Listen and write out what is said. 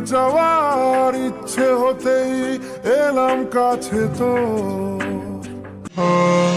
যাওয়ার ইচ্ছে হতেই এলাম কাছে তো। সাত